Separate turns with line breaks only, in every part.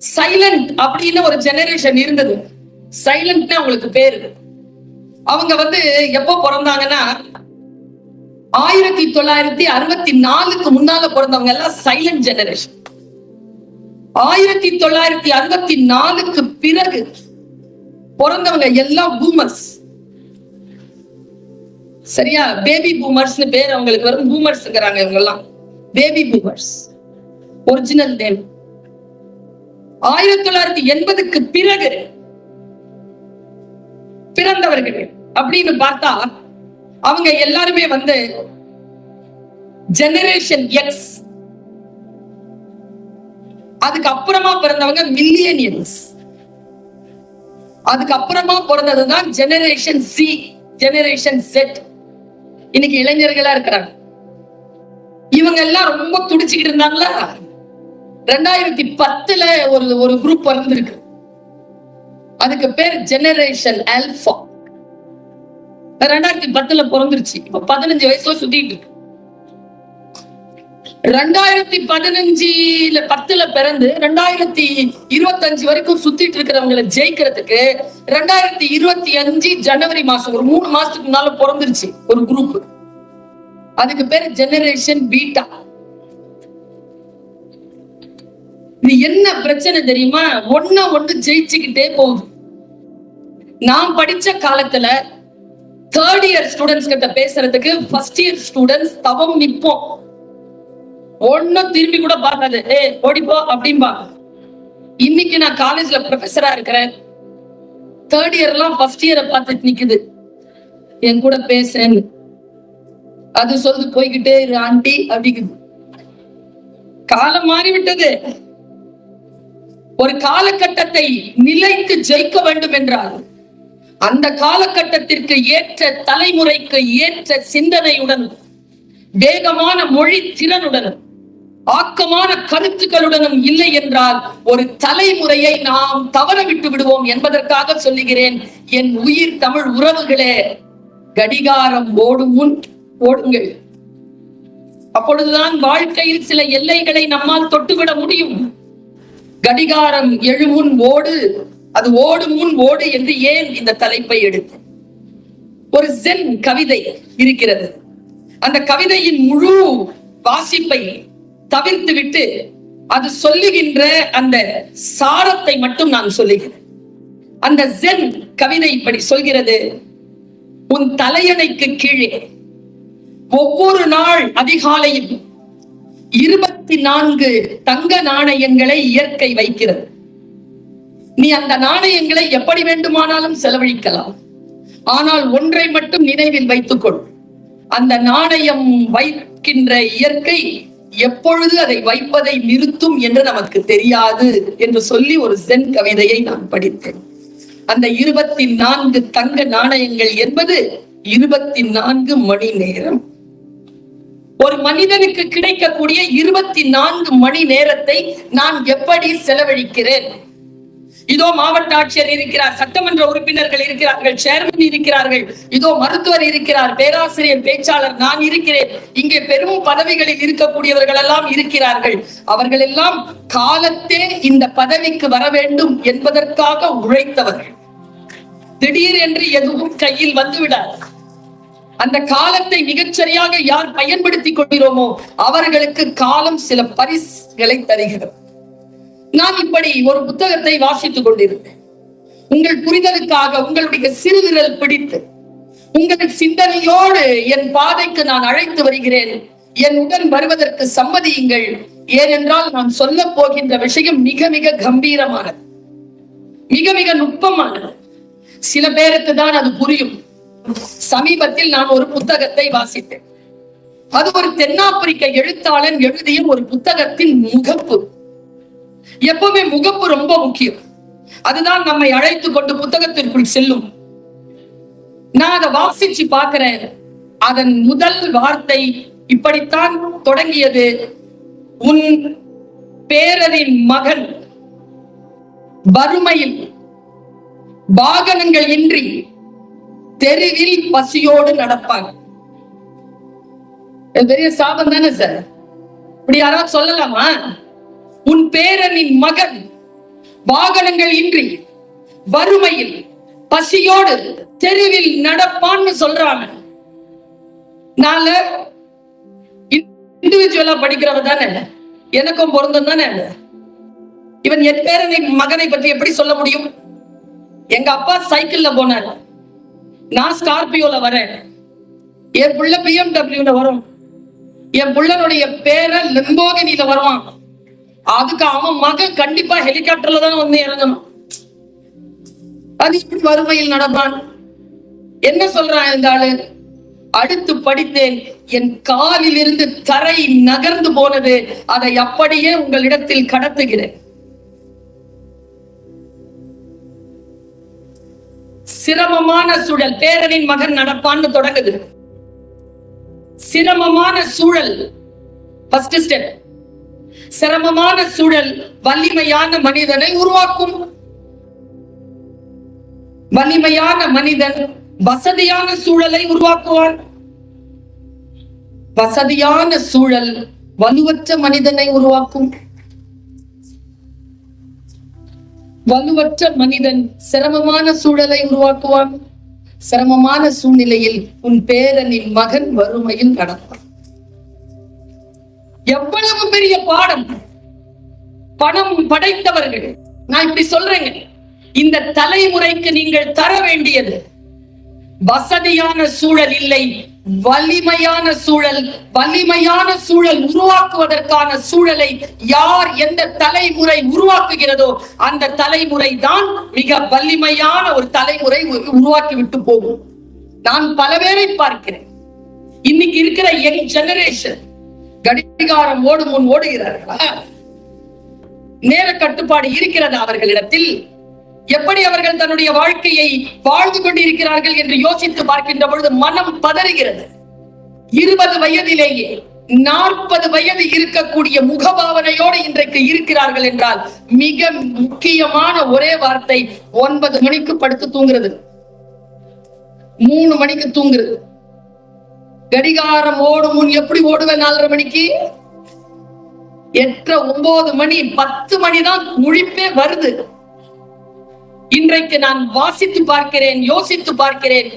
Silent அப்படின்னு ஒரு generation இருந்தது. சைலண்ட்னு அவங்களுக்கு பேரு. அவங்க வந்து எப்போ பிறந்தாங்கன்னா ஆயிரத்தி தொள்ளாயிரத்தி அறுபத்தி நாலுக்கு முன்னால பிறந்தவங்க எல்லாம் சைலண்ட் ஜெனரேஷன் ஆயிரத்தி தொள்ளாயிரத்தி அறுபத்தி நாலுக்கு பிறகு பிறந்தவங்க எல்லாம் பூமர்ஸ் சரியா? பேபி பூமர்ஸ்னு பேர் அவங்களுக்கு வரும். பூமர்ஸ்ங்கிறாங்க இவங்க எல்லாம் பேபி பூமர்ஸ் ஒரிஜினல் நேம் ஆயிரத்தி தொள்ளாயிரத்தி எண்பதுக்கு பிறகு பிறந்தவர்கள். அப்படின்னு பார்த்தா அவங்க எல்லாருமே வந்து ஜெனரேஷன் எக்ஸ் அதுக்கு அப்புறமா பிறந்தவங்க மில்லியனியன்ஸ் அதுக்கு அப்புறமா பிறந்ததுதான் ஜெனரேஷன் சி ஜெனரேஷன் செட் இன்னைக்கு இளைஞர்களா இருக்கிறாங்க. இவங்க எல்லாம் ரொம்ப துடிச்சுக்கிட்டு இருந்தாங்களா? ரெண்டாயிரத்தி பத்துல ஒரு ஒரு குரூப் பிறந்திருக்கு. அதுக்கு பேர் ஜெனரேஷன் ஆல்பா ரெண்டாயிரத்தி பத்துல பிறந்துருச்சு. இப்ப பதினஞ்சு வயசுல சுத்திட்டு இருக்கு. ரெண்டாயிரத்தி பதினஞ்சுல பத்துல பிறந்து ரெண்டாயிரத்தி இருபத்தஞ்சு வரைக்கும் சுத்திட்டு இருக்கிறவங்களை ஜெயிக்கிறதுக்கு ரெண்டாயிரத்தி இருபத்தி அஞ்சு ஜனவரி மாசம் ஒரு மூணு மாசத்துக்கு முன்னால பிறந்துருச்சு ஒரு குரூப் அதுக்கு பேர் ஜெனரேஷன் பீட்டா இது என்ன பிரச்சனை தெரியுமா? ஒண்ணு ஒண்ணு ஜெயிச்சுக்கிட்டே போகுது. நான் படிச்ச காலத்துல தேர்ட் இயர் ஸ்டூடெண்ட்ஸ் கிட்ட பேசுறதுக்கு ஃபர்ஸ்ட் இயர் ஸ்டூடெண்ட்ஸ் தவம் நிற்போம். ஒன்னும் திரும்பி கூட பார்க்காது. ஏ ஓடிப்போ அப்படின்பா இன்னைக்கு நான் காலேஜ்ல ப்ரொஃபஸரா இருக்கிறேன். தேர்ட் இயர் எல்லாம் ஃபர்ஸ்ட் இயரை பார்த்துட்டு நிக்குது. என் கூட பேசுன்னு அது சொல்லு போய்கிட்டே இரு ஆண்டி அப்படிங்குது. காலம் மாறி விட்டது ஒரு காலகட்டத்தை நிலைத்து ஜெயிக்க வேண்டும் என்றால் அந்த காலகட்டத்திற்கு ஏற்ற தலைமுறைக்கு ஏற்ற சிந்தனையுடன் வேகமான மொழி திறனுடனும் ஆக்கமான கருத்துக்களுடனும் இல்லை என்றால் ஒரு தலைமுறையை நாம் தவற விட்டு விடுவோம் என்பதற்காக சொல்லுகிறேன். என் உயிர் தமிழ் உறவுகளே கடிகாரம் ஓடும் முன் ஓடுங்கள். அப்பொழுதுதான் வாழ்க்கையில் சில எல்லைகளை நம்மால் தொட்டுவிட முடியும். கடிகாரம் எழுமுன் ஓடு அது ஓடும் முன் ஓடு என்று ஏன் இந்த தலைப்பை எடுத்து? ஒரு ஜென் கவிதை இருக்கிறது. அந்த கவிதையின் முழு வாசிப்பை தவிர்த்து விட்டு அது சொல்லுகின்ற அந்த சாரத்தை மட்டும் நான் சொல்லுகிறேன். அந்த ஜென் கவிதை இப்படி சொல்கிறது உன் தலையணைக்கு கீழே ஒவ்வொரு நாள் அதிகாலையில் இருபத்தி நான்கு தங்க நாணயங்களை இயற்கை வைக்கிறது. நீ அந்த நாணயங்களை எப்படி வேண்டுமானாலும் செலவழிக்கலாம். ஆனால் ஒன்றை மட்டும் நினைவில் வைத்துக்கொள். அந்த நாணயம் வைக்கின்ற இயற்கை எப்பொழுது அதை வைப்பதை நிறுத்தும் என்று நமக்கு தெரியாது என்று சொல்லி ஒரு சென் கவிதையை நான் படித்தேன். அந்த இருபத்தி நான்கு தங்க நாணயங்கள் என்பது இருபத்தி நான்கு மணி நேரம். ஒரு மனிதனுக்கு கிடைக்கக்கூடிய இருபத்தி நான்கு மணி நேரத்தை நான் எப்படி செலவழிக்கிறேன்? இதோ மாவட்ட ஆட்சியர் இருக்கிறார் சட்டமன்ற உறுப்பினர்கள் இருக்கிறார்கள் சேர்மன் இருக்கிறார்கள் இதோ மருத்துவர் இருக்கிறார் பேராசிரியர் பேச்சாளர் நான் இருக்கிறேன். இங்கே பெரும் பதவிகளில் இருக்கக்கூடியவர்கள் எல்லாம் இருக்கிறார்கள். அவர்கள் எல்லாம் காலத்தே இந்த பதவிக்கு வர வேண்டும் என்பதற்காக உழைத்தவர்கள். திடீர் என்று எதுவும் கையில் வந்துவிடாது. அந்த காலத்தை மிகச்சரியாக யார் பயன்படுத்திக் கொள்கிறோமோ அவர்களுக்கு காலம் சில பரிசுகளை தருகிறது. நான் இப்படி ஒரு புத்தகத்தை வாசித்துக் கொண்டிருந்தேன். உங்கள் புரிதலுக்காக உங்களுடைய சிறுவிரல் பிடித்து உங்கள் சிந்தனையோடு என் பாதைக்கு நான் அழைத்து வருகிறேன். என் உடன் வருவதற்கு சம்மதியுங்கள். ஏனென்றால் நான் சொல்ல போகின்ற விஷயம் மிக மிக கம்பீரமானது. மிக மிக நுட்பமானது. சில பேருக்கு தான் அது புரியும். சமீபத்தில் நான் ஒரு புத்தகத்தை வாசித்தேன். அது ஒரு தென்னாப்பிரிக்க எழுத்தாளன் எழுதிய ஒரு புத்தகத்தின் முகப்பு. எப்பவுமே முகப்பு ரொம்ப முக்கியம். அதுதான் நம்மை அழைத்து கொண்டு புத்தகத்திற்குள் செல்லும். நான் அதை வாசிச்சு பார்க்கிறேன். அதன் முதல் வார்த்தை இப்படித்தான் தொடங்கியது. உன் பேரரின் மகன். வறுமையில் வாகனங்கள் இன்றி தெருவில் பசியோடு நடப்பாங்க. பெரிய சாபம் தானே சார்? இப்படி யாராவது சொல்லலாமா? உன் பேரனின் மகன் வாகனங்கள் இன்றி வறுமையில் பசியோடு தெருவில் நடப்பான்னு சொல்றாங்க. நால இண்டிவிஜுவலா படிக்கிறவ தானே? எனக்கும் பொருந்தம் தானே இவன் என் பேரனை மகனை பற்றி எப்படி சொல்ல முடியும்? எங்க அப்பா சைக்கிள்ல போனார். நான் ஸ்கார்பியோல வரேன். என் புள்ள பிஎம்டபிள்யூல வரும். என் புள்ளனுடைய பேர லெம்போகினில வருவான். அதுக்கு அவன் மகன் கண்டிப்பா ஹெலிகாப்டர்ல தான் வந்து இறங்கணும். அது இப்படி வறுமையில் நடப்பான். என்ன சொல்றான் இந்த ஆளு? அடுத்து படித்தேன். என் காலில் இருந்து தரை நகர்ந்து போனது. அதை அப்படியே உங்களிடத்தில் கடத்துகிறேன். சிரமமான சூழல் பேரனின் மகன் நடப்பான்னு தொடங்குது. சிரமமான சூழல் ஃபர்ஸ்ட் ஸ்டெப் சிரமமான சூழல் வலிமையான மனிதனை உருவாக்கும். வலிமையான மனிதன் வசதியான சூழலை உருவாக்குவான். வசதியான சூழல் வலுவற்ற மனிதனை உருவாக்கும். வலுவற்ற மனிதன் சிரமமான சூழலை உருவாக்குவான். சிரமமான சூழ்நிலையில் உன் பேரனின் மகன் வறுமையில் நடப்பான். எவ்வளவு பெரிய பாடம். பணம் படைத்தவர்கள். நான் இப்படி சொல்றேங்க. இந்த தலைமுறைக்கு நீங்கள் தர வேண்டியது வசதியான சூழல் இல்லை. வலிமையான சூழல் வலிமையான சூழல் உருவாக்குவதற்கான சூழலை யார் எந்த தலைமுறை உருவாக்குகிறதோ அந்த தலைமுறை தான் மிக வலிமையான ஒரு தலைமுறை உருவாக்கி விட்டு போகும். நான் பல பேரை பார்க்கிறேன். இன்னைக்கு இருக்கிற யங் ஜெனரேஷன் கடிகாரம் ஓடும் முன் ஓடுகிறார்களா? நேர கட்டுப்பாடு இருக்கிறது அவர்களிடத்தில்? எப்படி அவர்கள் தன்னுடைய வாழ்க்கையை வாழ்ந்து கொண்டிருக்கிறார்கள் என்று யோசித்து பார்க்கின்ற பொழுது மனம் பதறுகிறது. இருபது வயதிலேயே நாற்பது வயது இருக்கக்கூடிய முகபாவனையோடு இன்றைக்கு இருக்கிறார்கள் என்றால் மிக முக்கியமான ஒரே வார்த்தை ஒன்பது மணிக்கு படுத்து தூங்குறது. மூணு மணிக்கு தூங்குறது. கடிகாரம் ஓடும் முன் எப்படி ஓடுவேன் நாலரை மணிக்கு? எட்டரை ஒன்பது மணி பத்து மணி தான் முழிப்பே வருது. இன்றைக்கு நான் வாசித்து பார்க்கிறேன் யோசித்து பார்க்கிறேன்.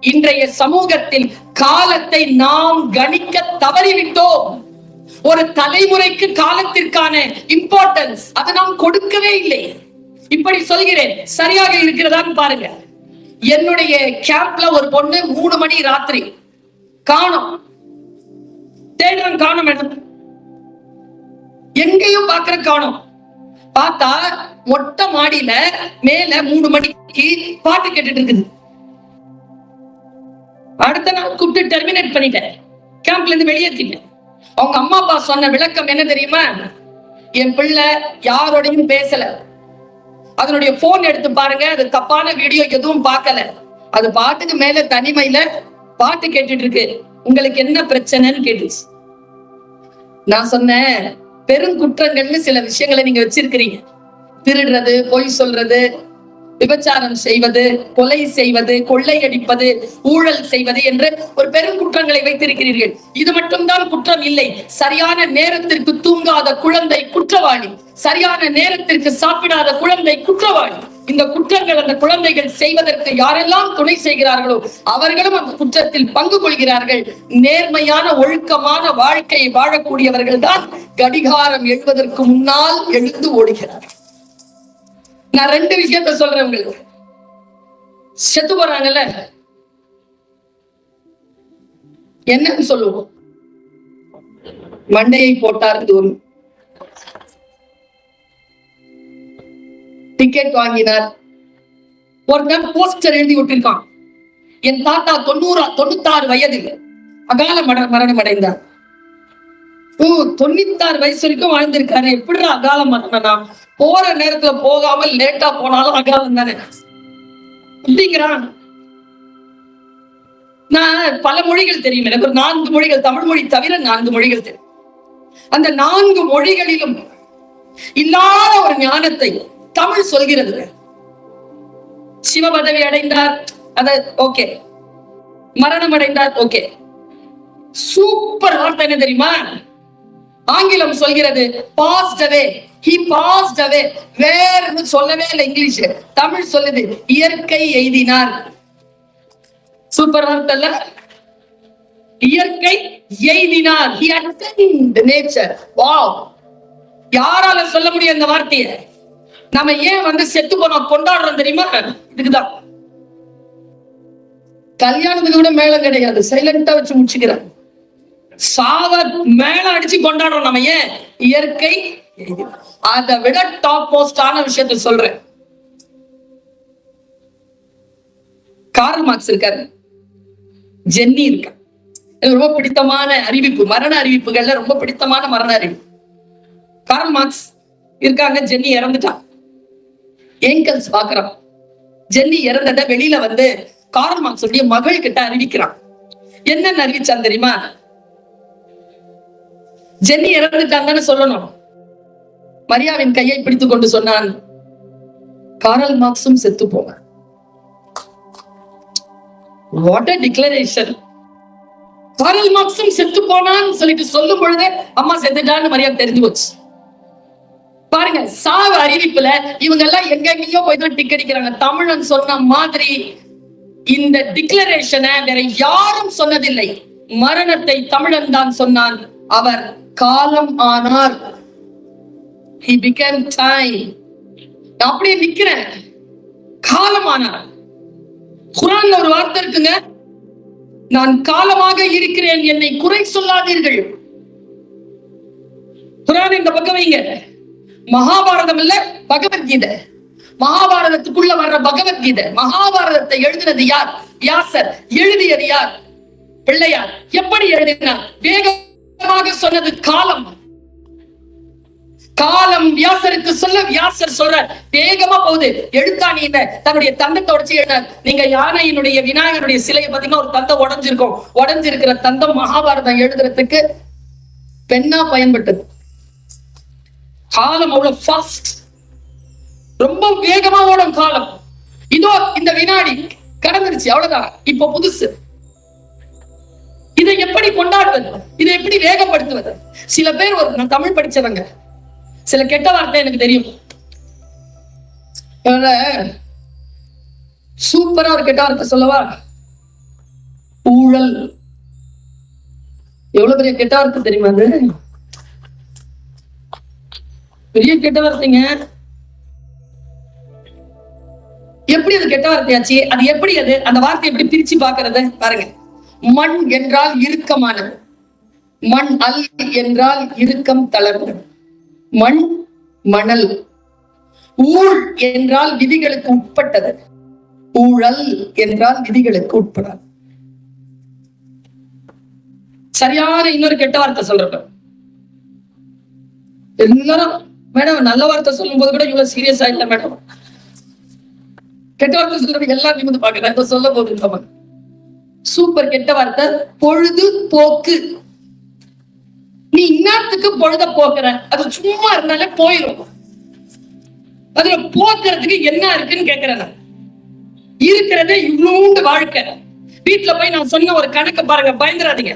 இன்றைய சமூகத்தில் காலத்தை நாம் கணிக்க தவறிவிட்டோம். ஒரு தலைமுறைக்கு காலத்திற்கான இம்பார்ட்டன்ஸ் அதை நாம் கொடுக்கவே இல்லை. இப்படி சொல்கிறேன் சரியாக இருக்கிறதான்னு பாருங்க. என்னுடைய கேம்ப்ல ஒரு பொண்ணு மூணு மணி ராத்திரி. காணோம். தேடுறோம் காணும் எங்கேயும் பாக்குற காணோம். பார்த்தா மொட்டை மாடியில மேல மூணு மணிக்கு பாட்டு கேட்டுட்டு இருக்குது. அடுத்த நாள் கூப்பிட்டு டெர்மினேட் பண்ணிட்டேன். கேம்ப்ல இருந்து வெளியேற்றிட்டேன் அவங்க அம்மா அப்பா சொன்ன விளக்கம் என்ன தெரியுமா? என் பிள்ளை யாரோடையும் பேசல. அதனுடைய போன் எடுத்து பாருங்க அது தப்பான வீடியோ எதுவும் பார்க்கல. அது பாட்டுக்கு மேல தனிமையில பாட்டு கேட்டுட்டு இருக்கு. உங்களுக்கு என்ன பிரச்சனைன்னு கேட்டுச்சு. நான் சொன்னேன் பெருங்குற்றங்கள்னு சில விஷயங்களை நீங்க வச்சிருக்கிறீங்க. திருடுறது பொய் சொல்றது விபச்சாரம் செய்வது கொலை செய்வது கொள்ளையடிப்பது ஊழல் செய்வது என்று ஒரு பெருங்குற்றங்களை வைத்திருக்கிறீர்கள். இது மட்டும்தான் குற்றம் இல்லை. சரியான நேரத்திற்கு தூங்காத குழந்தை குற்றவாளி. சரியான நேரத்திற்கு சாப்பிடாத குழந்தை குற்றவாளி. இந்த குற்றங்கள் அந்த குழந்தைகள் செய்வதற்கு யாரெல்லாம் துணை செய்கிறார்களோ அவர்களும் அந்த குற்றத்தில் பங்கு கொள்கிறார்கள். நேர்மையான ஒழுக்கமான வாழ்க்கையை வாழக்கூடியவர்கள் தான் கடிகாரம் எழுவதற்கு முன்னால் எழுந்து ஓடுகிறார்கள். நான் ரெண்டு விஷயத்த சொல்றேன் உங்களுக்கு. செத்து போறாங்கல்ல? என்னன்னு சொல்லுவோம். மண்டையை போட்டார் தூரம் டிக்கெட் வாங்கினார். ஒருத்தன் போஸ்டர் எழுதி விட்டிருக்கான். என் தாத்தா தொண்ணூறா தொண்ணூத்தாறு வயது அகால மட மரணம் அடைந்தார் தொண்ணூத்தாறு வயசு வரைக்கும் வாழ்ந்திருக்காரு. எப்படி அகால மரணம்னா போற நேரத்துல போகாம லேட்டா போனாலும் அகாலம் தானே? அப்படிங்கிறான். நான் பல மொழிகள் தெரியும் எனக்கு. ஒரு நான்கு மொழிகள் தமிழ் மொழி தவிர நான்கு மொழிகள் தெரியும். அந்த நான்கு மொழிகளிலும் இல்லாத ஒரு ஞானத்தை தமிழ் சொல்கிறது. சிவ பதவி அடைந்தார். அத ஓகே மரணம் அடைந்தார் ஓகே சூப்பர் வார்த்தை என்ன தெரியுமா? ஆங்கிலம் சொல்கிறது passed away he passed away வேர்னு சொல்லவே இல்லை இங்கிலீஷ். தமிழ் சொல்லுது இயற்கை எய்தினார். சூப்பர் வார்த்தை இயற்கை எய்தினார். He attained நேச்சர் வாவ் யாரால சொல்ல முடியும் இந்த வார்த்தையை? நாம ஏன் வந்து செத்து போனோம் கொண்டாடுறோம் தெரியுமா? இதுக்குதான். கல்யாணத்துக்கு கூட மேல கிடையாது. சைலண்டா வச்சு முடிச்சுக்கிறார் சாவ மேல அடிச்சு கொண்டாடுறோம் நம்ம ஏன்? இயற்கை. அதை விட டாப் மோஸ்டான விஷயத்த சொல்றேன். கார்ல் மார்க்ஸ் இருக்காரு. ஜென்னி இருக்கா. எனக்கு ரொம்ப பிடித்தமான அறிவிப்பு மரண அறிவிப்புகள்ல ரொம்ப பிடித்தமான மரண அறிவிப்பு. கார்ல் மார்க்ஸ் இருக்காங்க ஜென்னி இறந்துட்டான் ஏங்கல்ஸ் பாக்குறான் ஜென்னி இறந்தத வெளியில வந்து கார்ல் மார்க்ஸ் உடைய மகள் கிட்ட அறிவிக்கிறான். என்னென்ன அறிவிச்சான் தெரியுமா? ஜென்னி இறந்துட்டாங்கன்னு சொல்லணும். மரியாவின் கையை பிடித்துக் கொண்டு சொன்னான் காரல் மார்க்ஸும் செத்து போங்க வாட் அ டிக்ளரேஷன் காரல் மார்க்ஸும் செத்து போனான்னு சொல்லிட்டு சொல்லும் பொழுதே அம்மா செத்துட்டான்னு மரியா தெரிஞ்சு போச்சு. பாருங்க சாவு அறிவிப்புல இவங்க எல்லாம் எங்க எங்கேயோ போய் தான் டிக் அடிக்கிறாங்க. தமிழன் சொன்ன மாதிரி இந்த டிக்ளரேஷனை வேற யாரும் சொன்னதில்லை. மரணத்தை தமிழன் தான் சொன்னான். அவர் காலம் ஆனார் he became time. அப்படியே நிக்கிறேன். காலம் ஆனார் குரான்ல ஒரு வார்த்தை இருக்குங்க. நான் காலமாக இருக்கிறேன் என்னை குறை சொல்லாதீர்கள். குரான் இந்த பக்கம் வைங்க. மகாபாரதம் இல்ல பகவத்கீதை. மகாபாரதத்துக்குள்ள வர்ற பகவத்கீதை. மகாபாரதத்தை எழுதினது யார்? வியாசர். எழுதியது யார்? பிள்ளையார். எப்படி எழுதினார்? வேக சொன்னது காலம். காலம் வியாசருக்கு சொல்ல வியாசர் சொல்ற வேகமா போகுது. எழுத்தாணி இந்த தன்னுடைய தந்தத்தை உடைச்சு நீங்க யானையினுடைய விநாயகருடைய சிலையை பாத்தீங்கன்னா ஒரு தந்தம் உடஞ்சிருக்கும். உடஞ்சிருக்கிற தந்தம் மகாபாரதம் எழுதுறதுக்கு பெண்ணா பயன்பட்டது. காலம் அவ்வளவு ஃபாஸ்ட் ரொம்ப வேகமா ஓடும் காலம். இதோ இந்த வினாடி கடந்துருச்சு. அவ்வளவுதான். இப்ப புதுசு. இதை எப்படி கொண்டாடுவது? இதை எப்படி வேகப்படுத்துவது? சில பேர் ஒரு நான் தமிழ் படிச்சவங்க. சில கெட்ட வார்த்தை எனக்கு தெரியும். சூப்பரா ஒரு கெட்ட வார்த்தை சொல்லவா? ஊழல். எவ்வளவு பெரிய கெட்ட வார்த்தை தெரியுமா அது? பெரிய கெட்ட வார்த்தைங்க. எப்படி அது கெட்ட வார்த்தையாச்சு? அது எப்படி அது? அந்த வார்த்தை எப்படி பிரிச்சு பாக்குறது பாருங்க. மண் என்றால் இறுக்கமானது மண் அல் என்றால் இறுக்கம் தளர்ந்தது. மண் மணல். ஊழ் என்றால் விதிகளுக்கு உட்பட்டது. ஊழல் என்றால் விதிகளுக்கு உட்படாது. சரியான இன்னொரு கெட்ட வார்த்தை சொல்றேன் எல்லாரும் மேடம் நல்ல வார்த்தை சொல்லும் போது கூட இவ்வளவு சீரியஸா இல்ல மேடம் கெட்ட வார்த்தை சொல்றது எல்லாம் நிமிந்து பாக்குறேன் இப்ப சொல்ல போது நம்ம சூப்பர் கெட்ட வார்த்தை பொழுது போக்கு நீ இன்னத்துக்கு பொழுத போக்குற அது சும்மா இருந்தாலே போயிடும் அதுல போக்குறதுக்கு என்ன இருக்குன்னு கேக்குறேன் இருக்கிறதே இவ்வளோண்டு வாழ்க்கை. வீட்டுல போய் நான் சொன்ன ஒரு கணக்கு பாருங்க பயந்துராதீங்க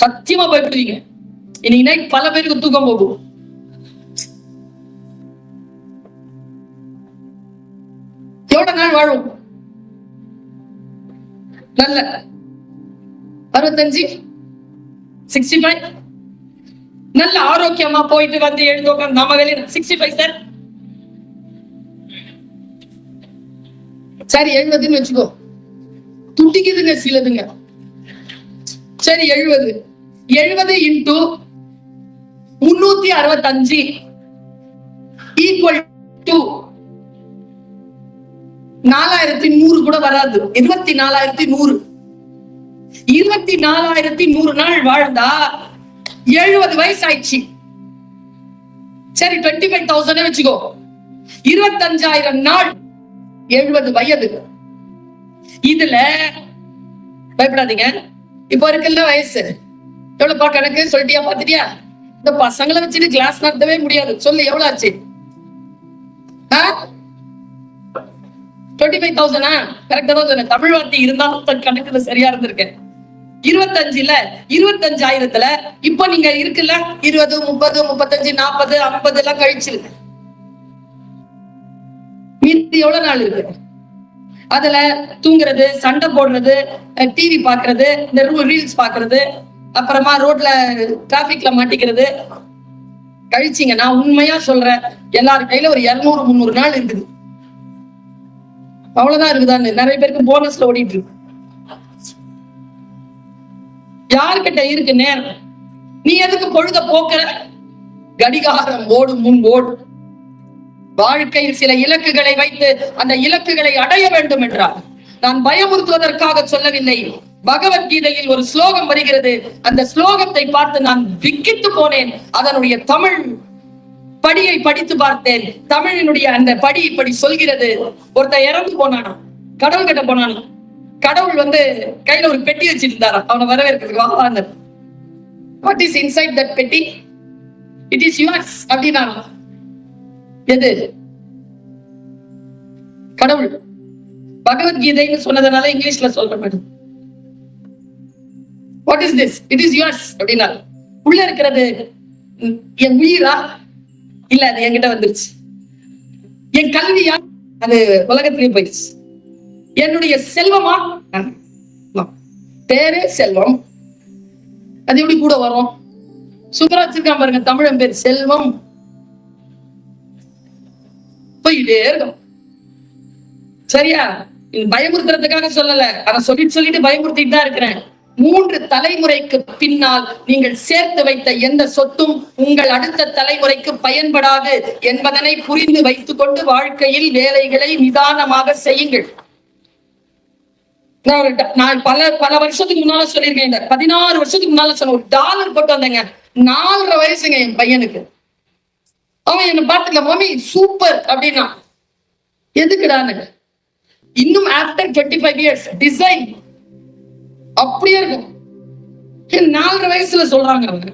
சத்தியமா பயப்படுவீங்க இன்னைக்கு நைட் பல பேருக்கு தூக்கம் போகும். எவ்வளவு நாள் வாழும்? நல்ல அறுபத்தஞ்சு. சிக்ஸ்டி ஃபைவ் நல்ல ஆரோக்கியமா போயிட்டு வந்து எழுந்து உட்காந்து நம்ம வெளியில. சிக்ஸ்டி ஃபைவ் சார் சரி எழுபதுன்னு வச்சுக்கோ. துட்டிக்குதுங்க சிலதுங்க. சரி எழுபது. எழுபது இன்டூ முன்னூத்தி அறுபத்தஞ்சு. ஈக்குவல் நாலாயிரத்தி நூறு கூட வராது. இருபத்தி நாலாயிரத்தி நூறு. இருபத்தி நாலாயிரத்தி நூறு நாள் வாழ்ந்தா எழுபது வயசு ஆயிடுச்சு சரி டுவெண்ட்டி ஃபைவ் தௌசண்ட் வச்சுக்கோ. இருபத்தஞ்சாயிரம் நாள் எழுபது வயது. இதுல பயப்படாதீங்க. இப்போ இருக்குல்ல வயசு. எவ்வளவுப்பா கணக்கு சொல்லிட்டியா பாத்துட்டியா? இந்த பசங்களை வச்சுட்டு கிளாஸ் நடத்தவே முடியாது. சொல்லு எவ்வளவு ஆச்சு? டுவெண்ட்டி ஃபைவ் தௌசண்டா கரெக்டா தான் சொன்னேன். தமிழ் வார்த்தை இருந்தாலும் தன் கணக்குல சரியா இருந்திருக்கேன் இருபத்தஞ்சுல இருபத்தஞ்சாயிரத்துல இப்ப நீங்க இருக்குல்ல இருபது முப்பது முப்பத்தஞ்சு நாற்பது ஐம்பது எல்லாம் கழிச்சிருக்கு மீதி எவ்வளவு நாள் இருக்கு? அதுல தூங்குறது சண்டை போடுறது டிவி பாக்குறது இந்த ரீல்ஸ் பாக்குறது அப்புறமா ரோட்ல டிராபிக்ல மாட்டிக்கிறது. கழிச்சிங்க நான் உண்மையா சொல்றேன் எல்லாரு கையில ஒரு இருநூறு முந்நூறு நாள் இருக்குது அவ்வளவுதான் இருக்குதான்னு. நிறைய பேருக்கு போனஸ்ல ஓடிட்டு இருக்கு. யாருக்கிட்ட இருக்கு நேரம்? நீ எதுக்கு பொழுத போக்குற? கடிகாரம் ஓடும் முன் ஓடும் வாழ்க்கையில் சில இலக்குகளை வைத்து அந்த இலக்குகளை அடைய வேண்டும் என்றார் நான் பயமுறுத்துவதற்காக சொல்லவில்லை. பகவத்கீதையில் ஒரு ஸ்லோகம் வருகிறது. அந்த ஸ்லோகத்தை பார்த்து நான் விக்கித்து போனேன். அதனுடைய தமிழ் படியை படித்து பார்த்தேன். தமிழினுடைய அந்த படி இப்படி சொல்கிறது. ஒருத்தன் இறந்து போனானா கடவுள் கிட்ட போனானா கடவுள் வந்து கையில ஒரு பெட்டி வச்சிருந்தாரா அவனை வரவேற்கிறதுக்கு வாங்க வாட் இஸ் இன்சைட் தட் பெட்டி? இட் இஸ் யுவர்ஸ் அப்படின்னா எது? கடவுள் பகவத்கீதைன்னு சொன்னதுனால இங்கிலீஷ்ல சொல்ற madam. What is this it is yours அப்படின்னா உள்ள இருக்கிறது என் உயிரா? இல்ல அது என்கிட்ட வந்துருச்சு. என் கல்வியா அது உலகத்திலேயே போயிடுச்சு. என்னுடைய செல்வமா? பேரே செல்வம். அது எப்படி கூட வரும்? சூப்பரா வச்சிருக்கான் பாருங்க தமிழன் பேர் செல்வம். போயிட்டே இருக்கும் சரியா? பயமுறுத்துறதுக்காக சொல்லல. அதை சொல்லிட்டு சொல்லிட்டு பயமுறுத்திட்டு தான் இருக்கிறேன். மூன்று தலைமுறைக்கு பின்னால் நீங்கள் சேர்த்து வைத்த எந்த சொத்தும் உங்கள் அடுத்த தலைமுறைக்கு பயன்படாது என்பதனை புரிந்து வைத்துக் கொண்டு வாழ்க்கையில் வேலைகளை நிதானமாக செய்யுங்கள். நான் பல பல வருஷத்துக்கு முன்னால சொல்லியிருக்கேன் இந்த பதினாறு வருஷத்துக்கு முன்னால சொன்ன ஒரு டாலர் போட்டு வந்தேங்க. நாலரை வயசுங்க என் பையனுக்கு. அவன் என்ன பார்த்துக்கல மம்மி சூப்பர் அப்படின்னா. எதுக்குடானுங்க இன்னும் after twenty five years design அப்படியே இருக்கும். என் நாலரை வயசுல சொல்றாங்க அவங்க.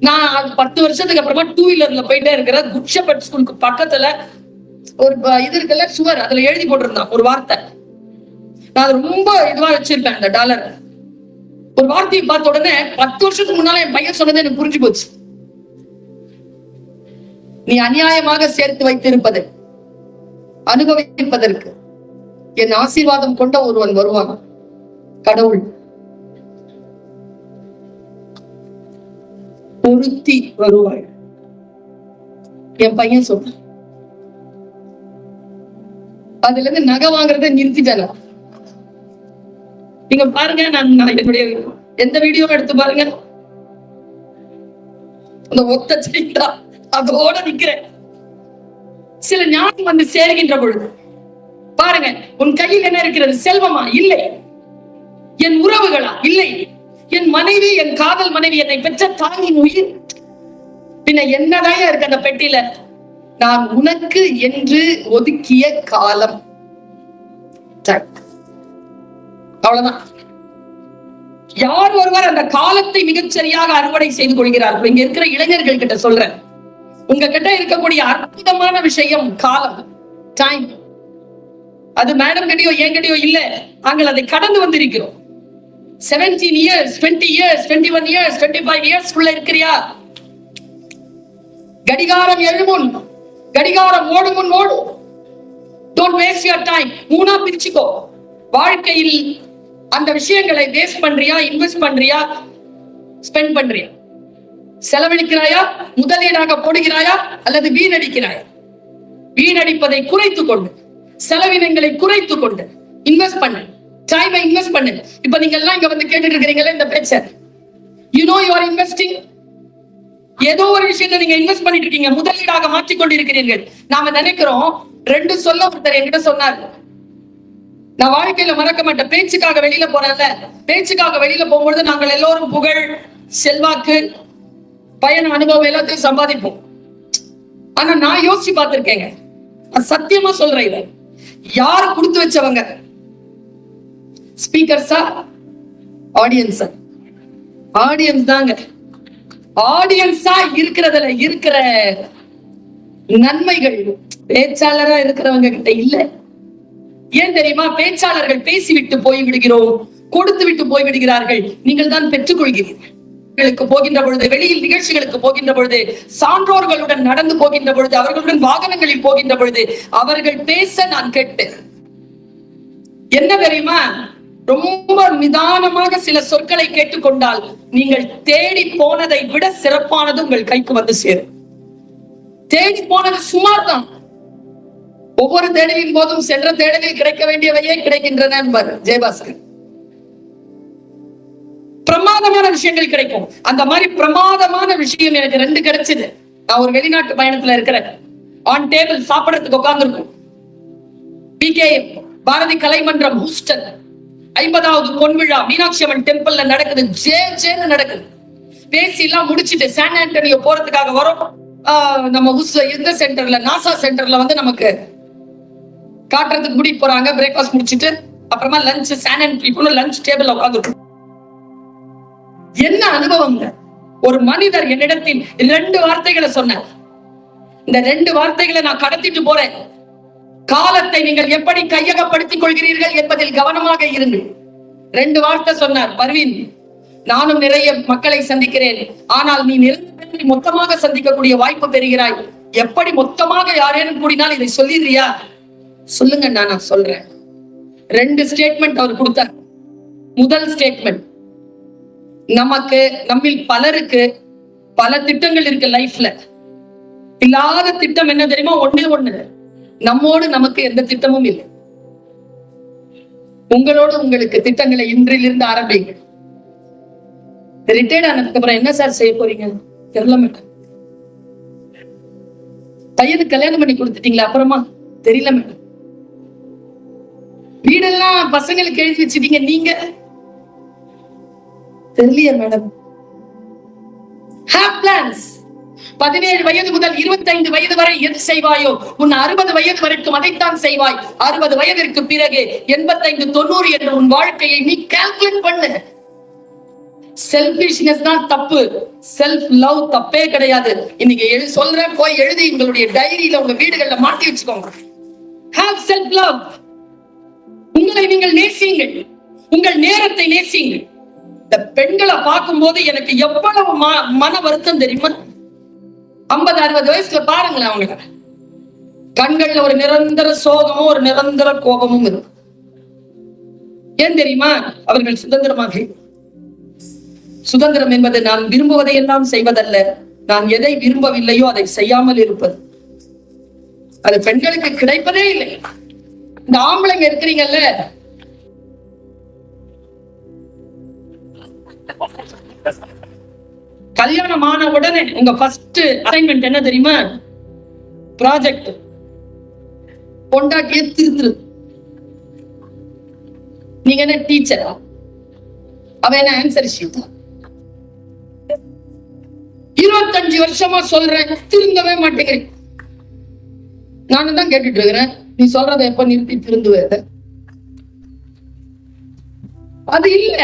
நான் பத்து வருஷத்துக்கு அப்புறமா டூ வீலர்ல போயிட்டே இருக்கிற குட்ஷபட் ஸ்கூலுக்கு பக்கத்துல ஒரு ப- இது இருக்குல்ல சுவர் அதுல எழுதி போட்டிருந்தான் ஒரு வார்த்தை. நான் ரொம்ப இதுவா வச்சிருப்பேன் அந்த டாலர் ஒரு வார்த்தையை பார்த்த உடனே பத்து வருஷத்துக்கு முன்னால என் பையன் சொன்னது எனக்கு புரிஞ்சு போச்சு. நீ அநியாயமாக சேர்த்து வைத்திருப்பது அனுபவிப்பதற்கு. என் ஆசீர்வாதம் கொண்ட ஒருவன் வருவான். கடவுள். பொருத்தி வருவாள். என் பையன் சொல்றான் அதுல இருந்து நகை வாங்குறதை நிறுத்திட்டேன் நீங்க பாருங்க நான் என்னுடைய எந்த வீடியோ எடுத்து பாருங்க. அந்த ஒத்த செய்தா அதோட நிக்கிறேன். சில ஞானம் வந்து சேர்கின்ற பொழுது பாருங்க உன் கையில் என்ன இருக்கிறது? செல்வமா? இல்லை. என் உறவுகளா? இல்லை. என் மனைவி என் காதல் மனைவி என்னை பெற்ற தாயின் உயிர். பின்ன என்னதான் இருக்கு அந்த பெட்டியில? நான் உனக்கு என்று ஒதுக்கிய காலம். அவ்வளவுதான். யார் ஒருவர் அந்த காலத்தை மிகச்சரியாக அறுவடை செய்து கொள்கிறார்கள்? இங்க இருக்கிற இளைஞர்கள் கிட்ட சொல்றேன். உங்க கிட்ட இருக்கக்கூடிய அற்புதமான விஷயம் காலம். டைம் அது மேடம் கிட்டயோ என்கிட்டயோ இல்ல. நாங்கள் அதை கடந்து வந்திருக்கிறோம். Seventeen years twenty years twenty one years twenty five years குள்ள இருக்கிறியா? கடிகாரம் எழுமுன் கடிகாரம் ஓடும் முன் ஓடும் டோன்ட் வேஸ்ட் யுவர் டைம் மூணா பிரிச்சுக்கோ. வாழ்க்கையில் அந்த விஷயங்களை வேஸ்ட் பண்றியா இன்வெஸ்ட் பண்றியா? ஸ்பெண்ட் பண்றியா? செலவழிக்கிறாயா? முதலீடாக போடுகிறாயா? அல்லது வீணடிக்கிறாயா? வீணடிப்பதை குறைத்துக் கொண்டு செலவினங்களை குறைத்துக் கொண்டு இன்வெஸ்ட் பண்ணு. டைமை இன்வெஸ்ட் பண்ணு. இப்ப நீங்க எல்லாம் இங்க வந்து கேட்டுட்டு இருக்கிறீங்களே இந்த பேச்ச. You know you are investing ஏதோ ஒரு விஷயத்த நீங்க இன்வெஸ்ட் பண்ணிட்டு இருக்கீங்க முதலீடாக மாற்றிக்கொண்டு இருக்கிறீர்கள் நாம நினைக்கிறோம் ரெண்டு சொல்ல ஒருத்தர் என்கிட்ட சொன்னார். நான் வாழ்க்கையில மறக்க மாட்டேன். பேச்சுக்காக வெளியில போறேன்ல பேச்சுக்காக வெளியில போகும்பொழுது நாங்கள் எல்லோரும் புகழ் செல்வாக்கு பயண அனுபவம் எல்லாத்தையும் சம்பாதிப்போம். ஆனா நான் யோசிச்சு பார்த்திருக்கேங்க. சத்தியமா சொல்றேன் இதை. யார் கொடுத்து வச்சவங்க? ஸ்பீக்கர்ஸா ஆடியன்ஸா ஆடியன்ஸ் தாங்க. ஆடியன்ஸா இருக்கிறதுல இருக்கிற நன்மைகள் பேச்சாளரா இருக்கிறவங்க கிட்ட இல்ல. ஏன் தெரியுமா? பேச்சாளர்கள் பேசிவிட்டு போய் விடுகிறோம் கொடுத்து விட்டு போய்விடுகிறார்கள். நீங்கள் தான் பெற்றுக்கொள்கிறீர்கள். போகின்ற பொழுது வெளியில் நிகழ்ச்சிகளுக்கு போகின்ற பொழுது சான்றோர்களுடன் நடந்து போகின்ற பொழுது அவர்களுடன் வாகனங்களில் போகின்ற பொழுது அவர்கள் பேச நான் கேட்டேன். என்ன தெரியுமா? ரொம்ப நிதானமாக சில சொற்களை கேட்டுக்கொண்டால் நீங்கள் தேடி போனதை விட சிறப்பானது உங்கள் கைக்கு வந்து சேரும். தேடி போனது சுமார் தான் ஒவ்வொரு தேடலின் போதும் சென்ற தேடலில் கிடைக்க வேண்டியவையே கிடைக்கின்றன என்பார் ஜெயபாஸ்கர். பிரமாதமான விஷயங்கள் கிடைக்கும். அந்த மாதிரி பிரமாதமான விஷயம் எனக்கு ரெண்டு கிடைச்சது. நான் ஒரு வெளிநாட்டு பயணத்துல இருக்கிறேன். ஆன் டேபிள் சாப்பிடறதுக்கு உட்கார்ந்துருக்கும். பிகே பாரதி கலைமன்றம் ஹூஸ்டன் ஐம்பதாவது பொன் விழா மீனாட்சி அம்மன் டெம்பிள்ல நடக்குது. ஜே ஜேன்னு நடக்குது. பேசி எல்லாம் முடிச்சிட்டு சான் ஆண்டனியோ போறதுக்காக வரோம். நம்ம உஸ் இந்த சென்டர்ல நாசா சென்டர்ல வந்து நமக்கு காட்டுறதுக்கு கூட்டிட்டு போறாங்க. பிரேக்ஃபாஸ்ட் முடிச்சிட்டு அப்புறமா லஞ்ச் சான் ஆண்டனி லஞ்ச் டேபிள் உட்காந்துருக்கோம் என்ன அனுபவங்க ஒரு மனிதர் என்னிடத்தில் ரெண்டு வார்த்தைகளை சொன்னார். இந்த ரெண்டு வார்த்தைகளை நான் கடத்திட்டு போறேன். காலத்தை நீங்கள் எப்படி கையகப்படுத்திக் கொள்கிறீர்கள் என்பதில் கவனமாக இருங்கள் ரெண்டு வார்த்தை சொன்னார் பர்வீன் நானும் நிறைய மக்களை சந்திக்கிறேன். ஆனால் நீ நிறைய மொத்தமாக சந்திக்கக்கூடிய வாய்ப்பு பெறுகிறாய். எப்படி மொத்தமாக யாரேனும் கூடினால் இதை சொல்லிடுறியா? சொல்லுங்க நான் சொல்றேன். ரெண்டு ஸ்டேட்மெண்ட் அவர் கொடுத்தார். முதல் ஸ்டேட்மெண்ட் நமக்கு நம்மில் பலருக்கு பல திட்டங்கள் இருக்கு லைஃப்ல இல்லாத திட்டம் என்ன தெரியுமா? ஒன்னு ஒண்ணு. நம்மோடு நமக்கு எந்த திட்டமும் இல்லை. உங்களோடு உங்களுக்கு திட்டங்களை இன்றிலிருந்து ஆரம்பிங்க ரிட்டையர்ட் ஆனதுக்கு அப்புறம் என்ன சார் செய்ய போறீங்க? தெரியல மேடம். பையனுக்கு கல்யாணம் பண்ணி கொடுத்துட்டீங்களா அப்புறமா? தெரியல மேடம். வீடெல்லாம் பசங்களுக்கு எழுதி வச்சிட்டீங்க நீங்க? தெரியலையே மேடம். ஹாப் பிளான்ஸ் பதினேழு வயது முதல் இருபத்தைந்து வயது வரை எது செய்வாயோ உன் அறுபது வயது வரைக்கும் அதைத்தான் செய்வாய். அறுபது வயதிற்கு பிறகு எண்பத்தைந்து தொண்ணூறு என்ற உன் வாழ்க்கையை நீ கால்குலேட் பண்ணு. செல்பிஷ்னஸ் தான் தப்பு. செல்ஃப் லவ் தப்பே கிடையாது. இன்னைக்கு எழு சொல்றேன் போய் எழுதி உங்களுடைய டைரியில உங்க வீடுகள்ல மாட்டி வச்சுக்கோங்க. ஹாவ் செல்ஃப் லவ் உங்களை நீங்கள் நேசியுங்கள். உங்கள் நேரத்தை நேசியுங்கள். இந்த பெண்களை பார்க்கும் போது எனக்கு எவ்வளவு மன வருத்தம் தெரியுமா? ஐம்பது அறுபது வயசுல பாருங்களேன் அவங்கள. கண்கள்ல ஒரு நிரந்தர சோகமும் ஒரு நிரந்தர கோபமும் இருக்கும் ஏன் தெரியுமா? அவர்கள் சுதந்திரமாக சுதந்திரம் என்பது நான் விரும்புவதை எல்லாம் செய்வதல்ல. நான் எதை விரும்பவில்லையோ அதை செய்யாமல் இருப்பது. அது பெண்களுக்கு கிடைப்பதே இல்லை. இந்த ஆம்பளைங்க இருக்கிறீங்கல்ல. கல்யாணம் ஆன உடனே உங்க ஃபர்ஸ்ட் அசைன்மெண்ட் என்ன தெரியுமா? ப்ராஜெக்ட் பொண்டாட்டியே திருத்துரு நீங்க என்ன டீச்சரா அவ என்ன ஆன்சர் ஷீட்டா இருபத்தஞ்சு வருஷமா சொல்றேன் திருந்தவே மாட்டேங்கிறேன். நானும் தான் கேட்டுட்டு இருக்கிறேன். நீ சொல்றதை எப்ப நிறுத்தி திருந்துவேத அது இல்ல.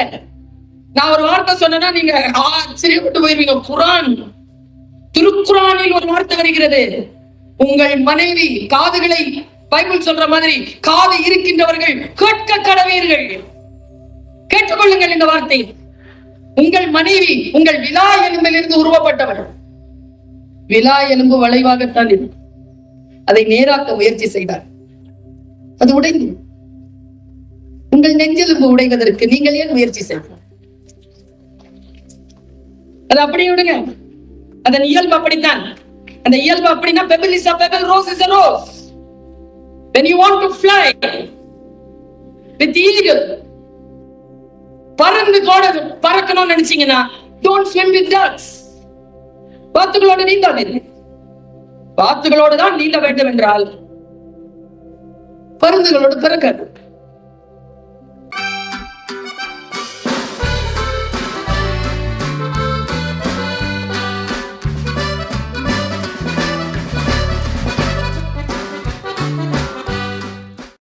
நான் ஒரு வார்த்தை சொன்னேன்னா நீங்க ஆச்சரியப்பட்டு போயிருவீங்க. குரான் திருக்குறானில் ஒரு வார்த்தை வருகிறது. உங்கள் மனைவி காதுகளை பைபிள் சொல்ற மாதிரி காது இருக்கின்றவர்கள் கேட்க கடவீர்கள். கேட்டுக்கொள்ளுங்கள் இந்த வார்த்தை. உங்கள் மனைவி உங்கள் விலா எலும்பிலிருந்து உருவப்பட்டவர் விலா எலும்பு வளைவாகத்தான் இருக்கும் அதை நேராக்க முயற்சி செய்தார். அது உடைந்து. உங்கள் நெஞ்செலும்பு உடைவதற்கு நீங்கள் ஏன் முயற்சி செய்தார் அது அப்படியே விடுங்க. அதன் இயல்பு அப்படித்தான். அந்த இயல்பு அப்படின்னா pebble is a pebble rose is a rose when you want to fly with eagle பறந்து கூட பறக்கணும்னு நினைச்சீங்கன்னா டோன்ட் ஸ்விம் வித் டக்ஸ் வாத்துகளோட நீந்தாதீர்கள் வாத்துகளோடு தான் நீந்த வேண்டும் என்றால் பருந்துகளோடு பிறக்காது